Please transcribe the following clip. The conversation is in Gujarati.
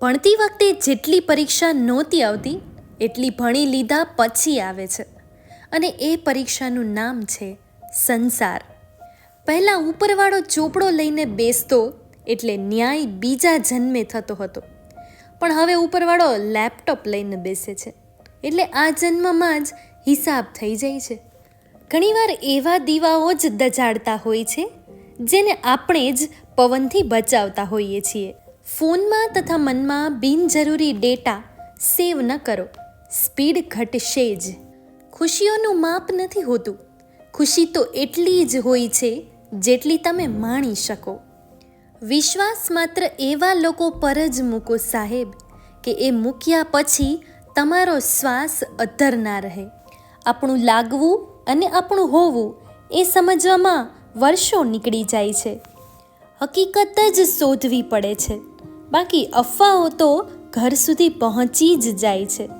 ભણતી વખતે જેટલી પરીક્ષા નહોતી આવતી, એટલી ભણી લીધા પછી આવે છે. અને એ પરીક્ષાનું નામ છે સંસાર. પહેલાં ઉપરવાળો ચોપડો લઈને બેસતો એટલે ન્યાય બીજા જન્મે થતો હતો. પણ હવે ઉપરવાળો લેપટોપ લઈને બેસે છે. એટલે આ જન્મમાં જ હિસાબ થઈ જાય છે. ઘણીવાર એવા દીવાઓ જ દજાડતા હોય છે, જેને આપણે જ પવનથી બચાવતા હોઈએ છીએ. ફોનમાં તથા મનમાં બિનજરૂરી ડેટા સેવ ન કરો. સ્પીડ ઘટશે જ. ખુશીઓનું માપ નથી હોતું. ખુશી તો એટલી જ હોય છે જેટલી તમે માણી શકો. વિશ્વાસ માત્ર એવા લોકો પર જ મૂકો સાહેબ, કે એ મૂક્યા પછી તમારો શ્વાસ અધર ના રહે. આપણું લાગવું અને આપણું હોવું એ સમજવામાં વર્ષો નીકળી જાય છે. હકીકત જ શોધવી પડે છે. બાકી અફવાઓ તો ઘર સુધી પહોંચી જ જાય છે.